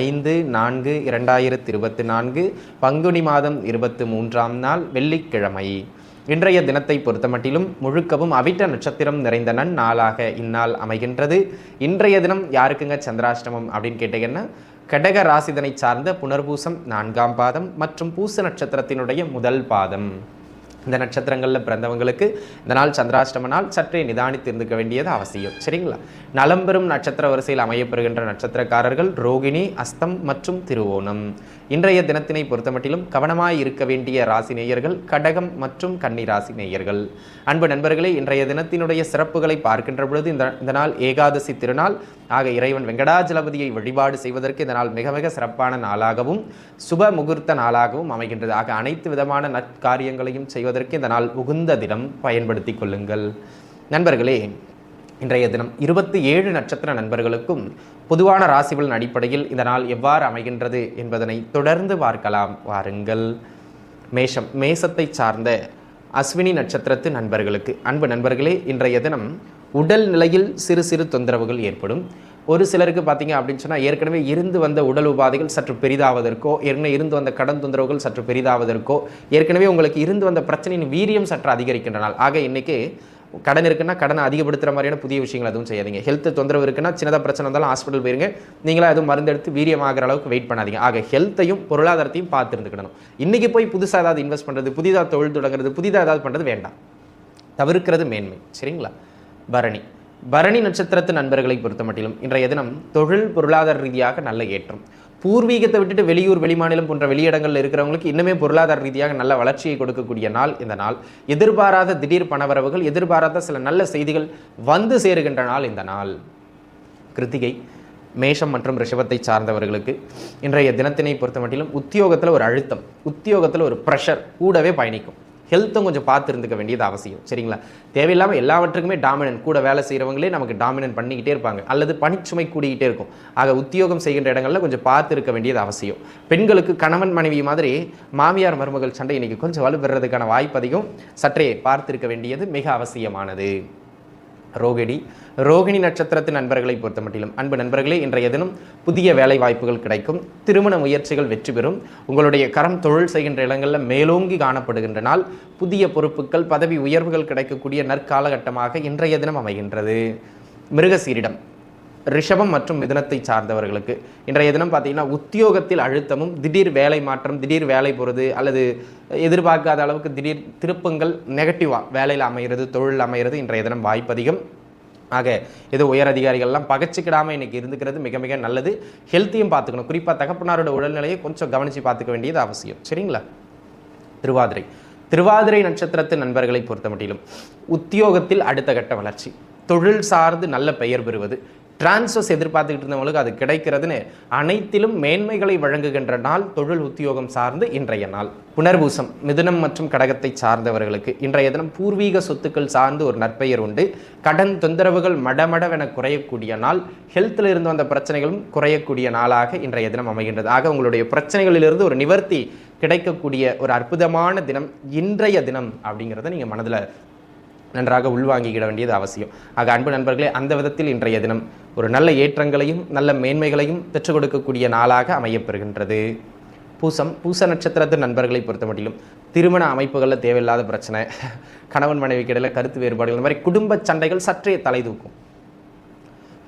ஐந்து நான்கு இரண்டாயிரத்தி இருபத்தி நான்கு பங்குனி மாதம் இருபத்தி மூன்றாம் நாள் வெள்ளிக்கிழமை. இன்றைய தினத்தை பொறுத்தமட்டிலும் முழுக்கவும் அவிட்ட நட்சத்திரம் நிறைந்த நன் நாளாக இந்நாள் அமைகின்றது. இன்றைய தினம் யாருக்குங்க சந்திராஷ்டமம் அப்படின்னு கேட்டீங்கன்னா கடக ராசிதனை சார்ந்த புனர்பூசம் நான்காம் பாதம் மற்றும் பூச நட்சத்திரத்தினுடைய முதல் பாதம். இந்த நட்சத்திரங்களில் பிறந்தவங்களுக்கு இந்த நாள் சந்திராஷ்டம நாள் சற்றே நிதானித்து இருந்துக்க வேண்டியது அவசியம். சரிங்களா? நலம் பெறும் நட்சத்திர வரிசையில் அமையப்பெறுகின்ற நட்சத்திரக்காரர்கள் ரோகிணி அஸ்தம் மற்றும் திருவோணம். இன்றைய தினத்தினை பொறுத்தமட்டிலும் கவனமாய் இருக்க வேண்டிய ராசி நேயர்கள் கடகம் மற்றும் கன்னி ராசி நேயர்கள். அன்பு நண்பர்களே இன்றைய தினத்தினுடைய சிறப்புகளை பார்க்கின்ற பொழுது இந்த இந்த நாள் ஏகாதசி திருநாள். ஆக இறைவன் வெங்கடாஜலபதியை வழிபாடு செய்வதற்கு இந்த நாள் மிக மிக சிறப்பான நாளாகவும் சுப முகூர்த்த நாளாகவும் அமைகின்றது. ஆக அனைத்து விதமான நற்காரியங்களையும் செய்வதற்கு இந்த நாள் உகுந்த தினம். பயன்படுத்தி கொள்ளுங்கள். நண்பர்களே இன்றைய தினம் இருபத்தி ஏழு நட்சத்திர நண்பர்களுக்கும் பொதுவான ராசிகளின் அடிப்படையில் இந்த நாள் எவ்வாறு அமைகின்றது என்பதனை தொடர்ந்து பார்க்கலாம். வாருங்கள். மேஷம் மேசத்தை சார்ந்த அஸ்வினி நட்சத்திரத்து நண்பர்களுக்கு. அன்பு நண்பர்களே இன்றைய தினம் உடல் நிலையில் சிறு சிறு தொந்தரவுகள் ஏற்படும். ஒரு சிலருக்கு பார்த்தீங்க அப்படின்னு சொன்னால் ஏற்கனவே இருந்து வந்த உடல் உபாதைகள் சற்று பெரிதாவதற்கோ ஏற்கனவே இருந்து வந்த கடன் தொந்தரவுகள் சற்று பெரிதாவதற்கோ ஏற்கனவே உங்களுக்கு இருந்து வந்த பிரச்சனையின் வீரியம் சற்று அதிகரிக்கின்ற நாள் ஆக இன்னைக்கு கடன் இருக்குன்னா கடனை அதிகப்படுத்துகிற மாதிரியான புதிய விஷயங்கள் எதுவும் செய்யாதீங்க. ஹெல்த் தொந்தரவு இருக்குன்னா சின்னதாக பிரச்சனை இருந்தாலும் ஹாஸ்பிட்டல் போயிருங்க. நீங்களாக எதுவும் மருந்து எடுத்து வீரியமாகிற அளவுக்கு வெயிட் பண்ணாதீங்க. ஆக ஹெல்த்தையும் பொருளாதாரத்தையும் பார்த்து இருந்துக்கிடணும் இன்றைக்கி போய் புதுசாக ஏதாவது இன்வெஸ்ட் பண்ணுறது புதிதாக தொழில் தொடங்குறது புதிதாக ஏதாவது பண்ணுறது வேண்டாம். தவிர்க்கிறது மேன்மை. சரிங்களா? பரணி. பரணி நட்சத்திரத்து நண்பர்களை பொறுத்த மட்டிலும் இன்றைய தினம் தொழில் பொருளாதார ரீதியாக நல்ல ஏற்றம். பூர்வீகத்தை விட்டுட்டு வெளியூர் வெளிமாநிலம் போன்ற வெளியிடங்களில் இருக்கிறவங்களுக்கு இன்னுமே பொருளாதார ரீதியாக நல்ல வளர்ச்சியை கொடுக்கக்கூடிய நாள் இந்த நாள். எதிர்பாராத திடீர் பணவரவுகள் எதிர்பாராத சில நல்ல செய்திகள் வந்து சேருகின்ற நாள் இந்த நாள். கிருத்திகை மேஷம் மற்றும் ரிஷபத்தை சார்ந்தவர்களுக்கு இன்றைய தினத்தினை பொறுத்த மட்டிலும் உத்தியோகத்தில் ஒரு அழுத்தம் உத்தியோகத்தில் ஒரு ப்ரெஷர் கூடவே பயணிக்கும். ஹெல்த்தும் கொஞ்சம் பார்த்து இருந்துக்க வேண்டியது அவசியம். சரிங்களா? தேவையில்லாமல் எல்லாவற்றுக்குமே டாமினன்ட் கூட வேலை செய்கிறவங்களே நமக்கு டாமினன்ட் பண்ணிக்கிட்டே இருப்பாங்க. அல்லது பணிச்சுமை கூடிக்கிட்டே இருக்கும். ஆக உத்தியோகம் செய்கின்ற இடங்களில் கொஞ்சம் பார்த்து இருக்க வேண்டியது அவசியம். பெண்களுக்கு கணவன் மனைவி மாதிரி மாமியார் மருமகள் சண்டை இன்னைக்கு கொஞ்சம் வலுப்பெறதுக்கான வாய்ப்பு அதிகம். சற்றே பார்த்திருக்க வேண்டியது மிக அவசியமானது. ரோகிணி ரோகிணி நட்சத்திரத்தின் நண்பர்களை பொறுத்த மட்டிலும். அன்பு நண்பர்களே இன்றைய தினம் புதிய வேலை வாய்ப்புகள் கிடைக்கும். திருமண முயற்சிகள் வெற்றி பெறும். உங்களுடைய கரம் தொழில் செய்கின்ற இடங்களில் மேலோங்கி காணப்படுகின்ற நாள். புதிய பொறுப்புகள் பதவி உயர்வுகள் கிடைக்கக்கூடிய நற்காலகட்டமாக இன்றைய தினம் அமைகின்றது. மிருகசீரிடம் ரிஷபம் மற்றும் மிதனத்தை சார்ந்தவர்களுக்கு. இன்றைய தினம் பார்த்தீங்கன்னா உத்தியோகத்தில் அழுத்தமும் திடீர் வேலை மாற்றம் திடீர் வேலை போகிறது அல்லது எதிர்பார்க்காத அளவுக்கு திடீர் திருப்பங்கள் நெகட்டிவாக வேலையில் அமைகிறது தொழில் அமைகிறது இன்றைய தினம் வாய்ப்பு அதிகம் ஆக இது உயர் அதிகாரிகள்லாம் பகச்சிக்கிடாமல் இன்னைக்கு இருந்துக்கிறது மிக மிக நல்லது. ஹெல்த்தையும் பார்த்துக்கணும். குறிப்பாக தகப்பனாரோட உடல்நிலையை கொஞ்சம் கவனித்து பார்த்துக்க வேண்டியது அவசியம். சரிங்களா? திருவாதிரை. திருவாதிரை நட்சத்திரத்து நண்பர்களை பொறுத்த மட்டிலும் உத்தியோகத்தில் அடுத்த கட்ட வளர்ச்சி. தொழில் சார்ந்து நல்ல பெயர் பெறுவது. டிரான்ஸ்ஃபர்ஸ் எதிர்பார்த்துக்கிட்டு இருந்தவங்களுக்கு அது கிடைக்கிறதுன்னு அனைத்திலும் மேன்மைகளை வழங்குகின்ற நாள் தொழில் உத்தியோகம் சார்ந்து இன்றைய நாள். புனர்பூசம் மிதுனம் மற்றும் கடகத்தை சார்ந்தவர்களுக்கு இன்றைய தினம் பூர்வீக சொத்துக்கள் சார்ந்து ஒரு நற்பெயர் உண்டு. கடன் தொந்தரவுகள் மடமடவென குறையக்கூடிய நாள் ஹெல்த்தில் இருந்து வந்த பிரச்சனைகளும் குறையக்கூடிய நாளாக இன்றைய தினம் அமைகின்றது. ஆக உங்களுடைய பிரச்சனைகளிலிருந்து ஒரு நிவர்த்தி கிடைக்கக்கூடிய ஒரு அற்புதமான தினம் இன்றைய தினம் அப்படிங்கிறத நீங்கள் மனதில் நன்றாக உள்வாங்கிக்கிட வேண்டியது அவசியம். ஆக அன்பு நண்பர்களே அந்த விதத்தில் இன்றைய தினம் ஒரு நல்ல ஏற்றங்களையும் நல்ல மேன்மைகளையும் பெற்றுக் கொடுக்கக்கூடிய நாளாக அமையப்பெறுகின்றது. பூசம் பூச நட்சத்திரத்து நண்பர்களை பொறுத்த மட்டிலும் திருமண அமைப்புகளில் தேவையில்லாத பிரச்சனை. கணவன் மனைவிக்கு இடையில கருத்து வேறுபாடுகள் இந்த மாதிரி குடும்ப சண்டைகள் சற்றே தலை தூக்கும்.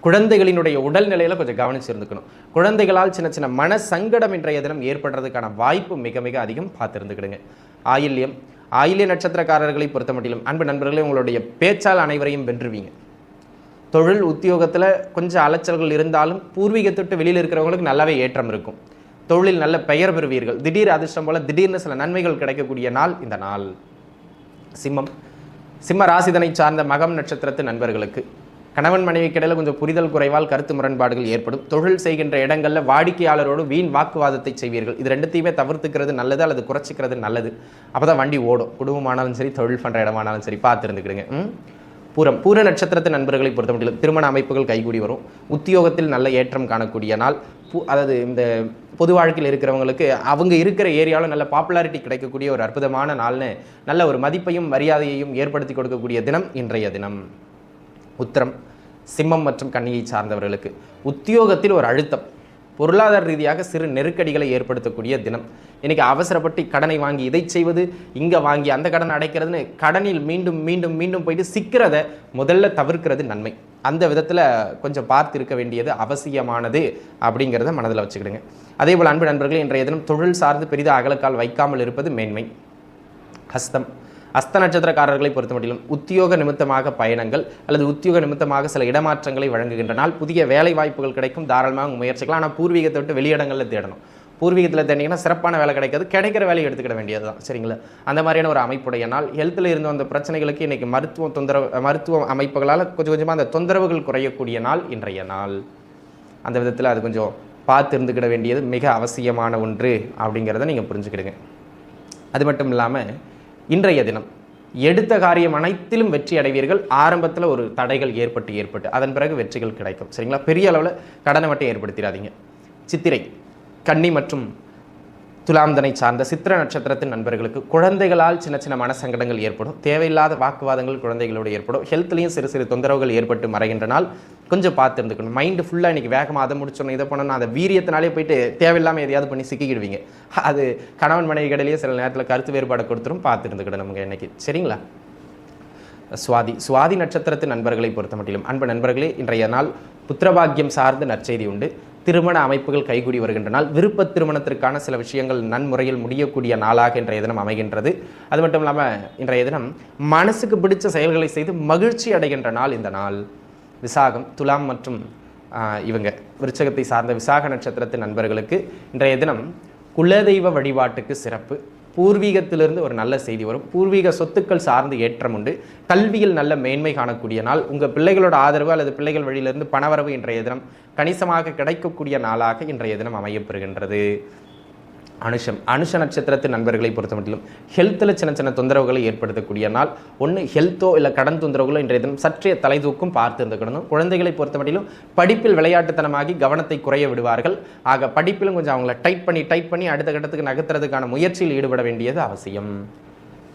குழந்தைகளினுடைய உடல்நிலையில் கொஞ்சம் கவனிச்சு இருந்துக்கணும் குழந்தைகளால் சின்ன சின்ன மன சங்கடம் இன்றைய தினம் ஏற்படுறதுக்கான வாய்ப்பு மிக மிக அதிகம் பார்த்துருந்துக்கிடுங்க. ஆயில்யம் ஆயிலிய நட்சத்திரக்காரர்களை பொறுத்த மட்டிலும் அன்பு நண்பர்களே உங்களுடைய பேச்சால் அனைவரையும் வென்றுவீங்க. தொழில் உத்தியோகத்தில் கொஞ்சம் அலைச்சல்கள் இருந்தாலும் பூர்வீகத்தொட்டு வெளியில் இருக்கிறவங்களுக்கு நல்லாவே ஏற்றம் இருக்கும். தொழில் நல்ல பெயர் பெறுவீர்கள். திடீர் அதிர்ஷ்டம் போல திடீர்னு சில நன்மைகள் கிடைக்கக்கூடிய நாள் இந்த நாள். சிம்மம். சிம்ம ராசிதனை சார்ந்த மகம் நட்சத்திரத்து நண்பர்களுக்கு. கணவன் மனைவிக்கு இடையில கொஞ்சம் புரிதல் குறைவால் கருத்து முரண்பாடுகள் ஏற்படும். தொழில் செய்கின்ற இடங்களில் வாடிக்கையாளரோடு வீண் வாக்குவாதத்தை செய்வீர்கள். இது ரெண்டுத்தையுமே தவிர்த்துக்கிறது நல்லது அல்லது குறைச்சிக்கிறது நல்லது. அப்பதான் வண்டி ஓடும். குடும்பமானாலும் சரி தொழில் பண்ற இடமானாலும் சரி பார்த்து இருந்துக்கிடுங்க. பூரம். பூர நட்சத்திரத்து நண்பர்களை பொறுத்த முடியல திருமண அமைப்புகள் கைகூடி வரும். உத்தியோகத்தில் நல்ல ஏற்றம் காணக்கூடிய நாள். பூ அதாவது இந்த பொது வாழ்க்கையில் இருக்கிறவங்களுக்கு அவங்க இருக்கிற ஏரியாவில் நல்ல பாப்புலாரிட்டி கிடைக்கக்கூடிய ஒரு அற்புதமான நாள்னு நல்ல ஒரு மதிப்பையும் மரியாதையையும் ஏற்படுத்தி கொடுக்கக்கூடிய தினம் இன்றைய தினம். உத்திரம் சிம்மம் மற்றும் கன்னியை சார்ந்தவர்களுக்கு. உத்தியோகத்தில் ஒரு அழுத்தம். பொருளாதார ரீதியாக சிறு நெருக்கடிகளை ஏற்படுத்தக்கூடிய தினம். இன்னைக்கு அவசரப்பட்டு கடனை வாங்கி இதை செய்வது இங்கே வாங்கி அந்த கடன் அடைக்கிறதுன்னு கடனில் மீண்டும் மீண்டும் மீண்டும் போயிட்டு சிக்கிறத முதல்ல தவிர்க்கிறது நன்மை. அந்த விதத்தில் கொஞ்சம் பார்த்து இருக்க வேண்டியது அவசியமானது அப்படிங்கிறத மனதில் வச்சுக்கிடுங்க. அதே போல் அன்பு நண்பர்கள் இன்றைய தினம் தொழில் சார்ந்து பெரிதாக அகலக்கால் வைக்காமல் இருப்பது மேன்மை. ஹஸ்தம் அஸ்த நட்சத்திரக்காரர்களை பொறுத்த மட்டிலும் உத்தியோக நிமித்தமாக பயணங்கள் அல்லது உத்தியோக நிமித்தமாக சில இடமாற்றங்களை வழங்குகின்றனால் புதிய வேலை வாய்ப்புகள் கிடைக்கும். தாராளமாக முயற்சிக்கலாம். ஆனால் பூர்வீகத்தை விட்டு வெளியிடங்களில் தேடணும். பூர்வீகத்தில் தேடிங்கன்னா சிறப்பான வேலை கிடைக்காது. கிடைக்கிற வேலையை எடுத்துக்கிட வேண்டியது தான். சரிங்களா? அந்த மாதிரியான ஒரு அமைப்புடைய நாள் ஹெல்த்தில் இருந்து வந்த பிரச்சனைகளுக்கு இன்றைக்கி மருத்துவ தொந்தரவு மருத்துவ அமைப்புகளால் கொஞ்சம் கொஞ்சமாக அந்த தொந்தரவுகள் குறையக்கூடிய நாள் இன்றைய நாள். அந்த விதத்தில் அது கொஞ்சம் பார்த்து இருந்துக்கிட வேண்டியது மிக அவசியமான ஒன்று அப்படிங்கிறத நீங்கள் புரிஞ்சுக்கிடுங்க. அது மட்டும் இல்லாமல் இன்றைய தினம். எடுத்த காரியம் அனைத்திலும் வெற்றி அடைவீர்கள். ஆரம்பத்தில் ஒரு தடைகள் ஏற்பட்டு ஏற்பட்டு. அதன் பிறகு வெற்றிகள் கிடைக்கும். சரிங்களா? பெரிய அளவில் கடனை மட்டும் ஏற்படுத்திடாதீங்க. சித்திரை கன்னி மற்றும் துலாம்தனை சார்ந்த சித்திர நட்சத்திரத்தின் நண்பர்களுக்கு குழந்தைகளால் சின்ன சின்ன மனசங்கடங்கள் ஏற்படும். தேவையில்லாத வாக்குவாதங்கள் குழந்தைகளோடு ஏற்படும். ஹெல்த்லேயும் சிறு சிறு தொந்தரவுகள் ஏற்பட்டு மறைகின்ற நாள். கொஞ்சம் பார்த்து இருந்துக்கணும். மைண்டு ஃபுல்லாக இன்றைக்கி வேகமாக அதை முடிச்சிடணும் இதை பண்ணணும் அதை வீரியத்தினாலே போயிட்டு தேவையில்லாமல் எதையாவது பண்ணி சிக்கிக்கிடுவீங்க. அது கணவன் மனைவி கடையிலேயே சில நேரத்தில் கருத்து வேறுபாடு கொடுத்துரும் பார்த்து இருந்துக்கிடும் நமக்கு இன்னைக்கு. சரிங்களா? சுவாதி சுவாதி நட்சத்திரத்து நண்பர்களை பொறுத்த மட்டிலும் அன்பு நண்பர்களே இன்றைய நாள் புத்திரபாக்கியம் சார்ந்த நற்செய்தி உண்டு. திருமண அமைப்புகள் கைகூடி வருகின்ற நாள் விருப்ப திருமணத்திற்கான சில விஷயங்கள் நன்முறையில் முடியக்கூடிய நாளாக இன்றைய தினம் அமைகின்றது. அது மட்டும் இல்லாமல் இன்றைய தினம் மனசுக்கு பிடிச்ச செயல்களை செய்து மகிழ்ச்சி அடைகின்ற நாள் இந்த நாள். விசாகம் துலாம் மற்றும் இவங்க விருச்சகத்தை சார்ந்த விசாக நட்சத்திரத்து நண்பர்களுக்கு இன்றைய தினம் குலதெய்வ வழிபாட்டுக்கு சிறப்பு. பூர்வீகத்திலிருந்து ஒரு நல்ல செய்தி வரும். பூர்வீக சொத்துக்கள் சார்ந்து ஏற்றம் உண்டு. கல்வியில் நல்ல மேன்மை காணக்கூடிய நாள். உங்கள் பிள்ளைகளோட ஆதரவு அல்லது பிள்ளைகள் வழியிலிருந்து பணவரவு இன்றைய தினம் கணிசமாக கிடைக்கக்கூடிய நாளாக இன்றைய தினம் அமையப்பெறுகின்றது அனுஷம். அனுஷ நட்சத்திரத்தின் நண்பர்களை பொறுத்த மட்டும் ஹெல்த்தில் சின்ன சின்ன தொந்தரவுகளை ஏற்படுத்தக்கூடிய நாள். ஒன்று ஹெல்த்தோ இல்லை கடன் தொந்தரவுகளோ இன்றைய தினம் சற்றே தலைதூக்கும் பார்த்து இருந்துக்கணும். குழந்தைகளை பொறுத்த மட்டிலும் படிப்பில் விளையாட்டுத்தனமாகி கவனத்தை குறைய விடுவார்கள். ஆக படிப்பிலும் கொஞ்சம் அவங்கள டைட் பண்ணி டைட் பண்ணி அடுத்த கட்டத்துக்கு நகர்த்துறதுக்கான முயற்சியில் ஈடுபட வேண்டியது அவசியம்.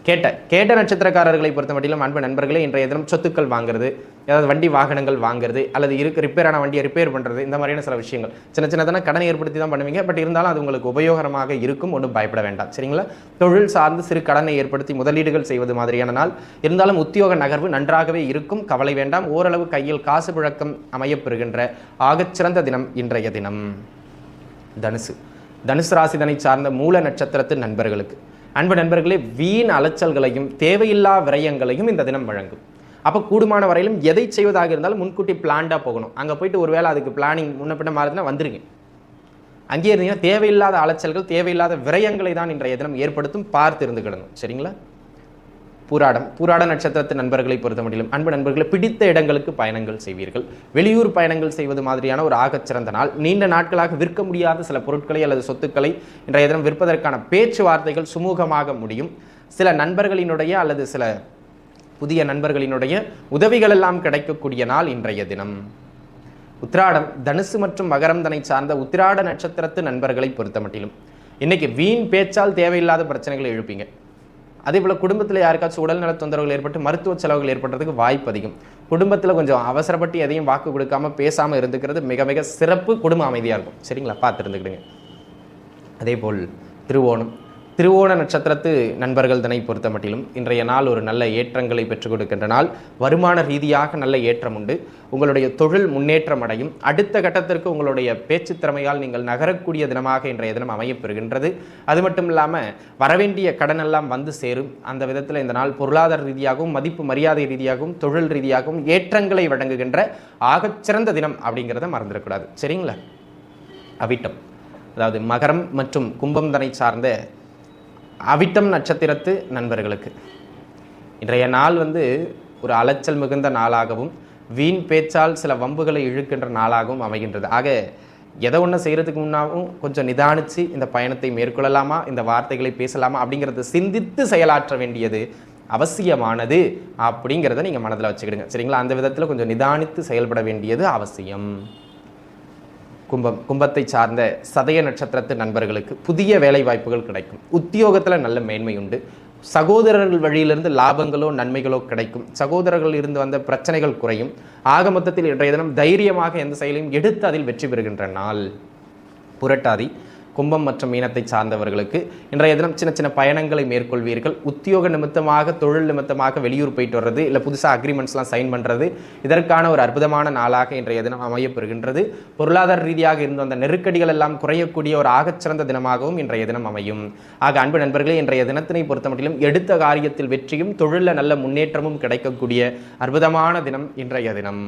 கேட்ட கேட்ட நட்சத்திரக்காரர்களை பொறுத்த மட்டிலும் அன்பு நண்பர்களே இன்றைய தினம் சொத்துக்கள் வாங்குறது ஏதாவது வண்டி வாகனங்கள் வாங்குறது அல்லது இருக்கு ரிப்பேரான வண்டியை ரிப்பேர் பண்ணுறது இந்த மாதிரியான சில விஷயங்கள். சின்ன சின்னதான கடனை ஏற்படுத்தி தான் பண்ணுவீங்க பட் இருந்தாலும் அது உங்களுக்கு உபயோகரமாக இருக்கும் ஒன்றும் பயப்பட வேண்டாம். சரிங்களா? தொழில் சார்ந்து சிறு கடனை ஏற்படுத்தி முதலீடுகள் செய்வது மாதிரியான நாள். இருந்தாலும் உத்தியோக நகர்வு நன்றாகவே இருக்கும் கவலை வேண்டாம். ஓரளவு கையில் காசு புழக்கம் அமையப்பெறுகின்ற ஆகச்சிறந்த தினம் இன்றைய தினம். தனுசு. தனுசு ராசிதனை சார்ந்த மூல நட்சத்திரத்து நண்பர்களுக்கு. அன்பு நண்பர்களே வீண் அலைச்சல்களையும் தேவையில்லா விரயங்களையும் இந்த தினம் வழங்கும். அப்போ கூடுமான வரையிலும் எதை செய்வதாக இருந்தாலும் முன்கூட்டி பிளான்டாக போகணும். அங்கே போயிட்டு ஒரு வேளை அதுக்கு பிளானிங் முன்ன மாறுதுன்னா வந்துருங்க. அங்கேயே இருந்தீங்கன்னா தேவையில்லாத அலைச்சல்கள் தேவையில்லாத விரயங்களை தான் இன்றைய தினம் ஏற்படுத்தும் பார்த்து இருந்துக்கிடணும் சரிங்களா? பூராடம் பூராட நட்சத்திரத்து நண்பர்களை பொறுத்த முடியும் அன்பு நண்பர்களை பிடித்த இடங்களுக்கு பயணங்கள் செய்வீர்கள். வெளியூர் பயணங்கள் செய்வது மாதிரியான ஒரு ஆகச்சிறந்த நாள். நீண்ட நாட்களாக விற்க முடியாத சில பொருட்களை அல்லது சொத்துக்களை இன்றைய தினம் விற்பதற்கான பேச்சுவார்த்தைகள் சுமூகமாக முடியும். சில நண்பர்களினுடைய அல்லது சில புதிய நண்பர்களினுடைய உதவிகள் எல்லாம் கிடைக்கக்கூடிய நாள் இன்றைய தினம். உத்திராடம் தனுசு மற்றும் மகரம் தனை சார்ந்த உத்திராட நட்சத்திரத்து நண்பர்களை பொறுத்த மட்டிலும் இன்னைக்கு வீண் பேச்சால் தேவையில்லாத பிரச்சனைகளை எழுப்பீங்க. அதே போல் குடும்பத்தில் யாருக்காச்சும் உடல்நல தொந்தரவுகள் ஏற்பட்டு மருத்துவ செலவுகள் ஏற்படுறதுக்கு வாய்ப்பு அதிகம். குடும்பத்தில் கொஞ்சம் அவசரப்பட்டு எதையும் வாக்கு கொடுக்காம பேசாமல் இருந்துக்கிறது மிக மிக சிறப்பு குடும்ப அமைதியாக இருக்கும். சரிங்களா? பார்த்துருந்துக்கிடுங்க அதே போல் திருவோணம். திருவோண நட்சத்திரத்து நண்பர்கள் தினை பொறுத்த மட்டிலும் இன்றைய நாள் ஒரு நல்ல ஏற்றங்களை பெற்றுக் கொடுக்கின்ற நாள். வருமான ரீதியாக நல்ல ஏற்றம் உண்டு. உங்களுடைய தொழில் முன்னேற்றம் அடையும். அடுத்த கட்டத்திற்கு உங்களுடைய பேச்சு திறமையால் நீங்கள் நகரக்கூடிய தினமாக இன்றைய தினம் அமையப்பெறுகின்றது அது மட்டும் இல்லாமல் வரவேண்டிய கடன் எல்லாம் வந்து சேரும். அந்த விதத்தில் இந்த நாள் பொருளாதார ரீதியாகவும் மதிப்பு மரியாதை ரீதியாகவும் தொழில் ரீதியாகவும் ஏற்றங்களை வழங்குகின்ற ஆகச்சிறந்த தினம் அப்படிங்கிறத மறந்துடக்கூடாது. சரிங்களா? அவிட்டம். அதாவது மகரம் மற்றும் கும்பம் தனை சார்ந்த அவிட்டம் நட்சத்திரத்து நண்பர்களுக்கு. இன்றைய நாள் வந்து ஒரு அலைச்சல் மிகுந்த நாளாகவும் வீண் பேச்சால் சில வம்புகளை இழுக்கின்ற நாளாகவும் அமைகின்றது. ஆக எதை ஒன்று செய்கிறதுக்கு முன்னாவும் கொஞ்சம் நிதானித்து இந்த பயணத்தை மேற்கொள்ளலாமா இந்த வார்த்தைகளை பேசலாமா அப்படிங்கிறத சிந்தித்து செயலாற்ற வேண்டியது அவசியமானது அப்படிங்கிறத நீங்கள் மனதில் வச்சுக்கிடுங்க. சரிங்களா? அந்த விதத்தில் கொஞ்சம் நிதானித்து செயல்பட வேண்டியது அவசியம். கும்பம் கும்பத்தை சார்ந்த சதய நட்சத்திரத்து நண்பர்களுக்கு புதிய வேலை வாய்ப்புகள் கிடைக்கும். உத்தியோகத்தில் நல்ல மேன்மை உண்டு. சகோதரர்கள் வழியிலிருந்து லாபங்களோ நன்மைகளோ கிடைக்கும். சகோதரர்கள் இருந்து வந்த பிரச்சனைகள் குறையும். ஆக மொத்தத்தில் இன்றைய தினம் தைரியமாக எந்த செயலையும் எடுத்து அதில் வெற்றி பெறுகின்ற நாள். புரட்டாதி. கும்பம் மற்றும் மீனத்தை சார்ந்தவர்களுக்கு இன்றைய தினம் சின்ன சின்ன பயணங்களை மேற்கொள்வீர்கள். உத்தியோக நிமித்தமாக தொழில் நிமித்தமாக வெளியூர் போயிட்டு வர்றது இல்லை புதுசாக அக்ரிமெண்ட்ஸ்லாம் சைன் பண்ணுறது இதற்கான ஒரு அற்புதமான நாளாக இன்றைய தினம் அமையப்பெறுகின்றது. பொருளாதார ரீதியாக இருந்த அந்த நெருக்கடிகள் எல்லாம் குறையக்கூடிய ஒரு ஆகச்சிறந்த தினமாகவும் இன்றைய தினம் அமையும். ஆக அன்பு நண்பர்களே இன்றைய தினத்தினை பொறுத்தமட்டிலும் எடுத்த காரியத்தில் வெற்றியும் தொழிலில் நல்ல முன்னேற்றமும் கிடைக்கக்கூடிய அற்புதமான தினம் இன்றைய தினம்.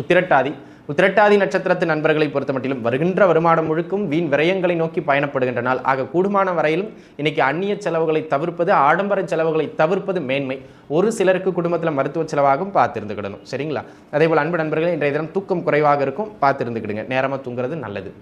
உத்திரட்டாதி உத்திரட்டாதி நட்சத்திரத்து நண்பர்களை பொறுத்தமட்டிலும் வருகின்ற வருமானம் முழுக்கும் வீண் விரயங்களை நோக்கி பயணப்படுகின்ற நாள் ஆக கூடுமான வரையிலும் இன்னைக்கு அந்நிய செலவுகளை தவிர்ப்பது ஆடம்பர செலவுகளை தவிர்ப்பது மேன்மை. ஒரு சிலருக்கு குடும்பத்தில் மருத்துவ செலவாகவும் பார்த்திருந்துக்கிடணும். சரிங்களா? அதே போல் அன்பு நண்பர்களே இன்றைய தினம் தூக்கம் குறைவாக இருக்கும் பார்த்துருந்துக்கிடுங்க. நேரமாக தூங்குறது நல்லது.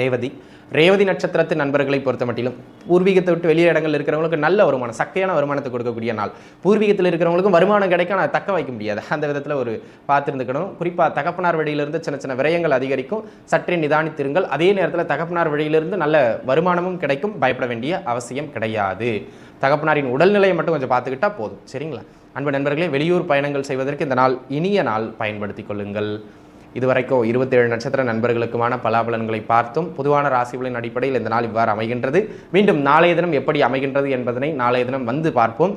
ரேவதி ரேவதி நட்சத்திரத்து நண்பர்களை பொறுத்த மட்டிலும் பூர்வீகத்தை விட்டு வெளியே இடங்கள் இருக்கிறவங்களுக்கு நல்ல வருமானம் சக்கையான வருமானத்தை கொடுக்கக்கூடிய நாள். பூர்வீகத்தில் இருக்கிறவங்களுக்கும் வருமானம் கிடைக்க நான் தக்க வைக்க முடியாது. அந்த விதத்தில் ஒரு பார்த்துருந்துக்கணும் குறிப்பாக தகப்பனார் வழியிலிருந்து சின்ன சின்ன விரயங்கள் அதிகரிக்கும். சற்றே நிதானித்திருங்கள். அதே நேரத்தில் தகப்பனார் வழியிலிருந்து நல்ல வருமானமும் கிடைக்கும். பயப்பட வேண்டிய அவசியம் கிடையாது. தகப்பனாரின் உடல்நிலையை மட்டும் கொஞ்சம் பார்த்துக்கிட்டா போதும். சரிங்களா? அன்பு நண்பர்களே வெளியூர் பயணங்கள் செய்வதற்கு இந்த நாள் இனிய நாள். பயன்படுத்திக் கொள்ளுங்கள். இதுவரைக்கும் இருபத்தேழு நட்சத்திர நண்பர்களுக்குமான பலாபலன்களை பார்த்தோம் பொதுவான ராசிகளின் அடிப்படையில் இந்த நாள் இவ்வாறு அமைகின்றது. மீண்டும் நாளைய தினம் எப்படி அமைகின்றது என்பதனை நாளைய தினம் வந்து பார்ப்போம்.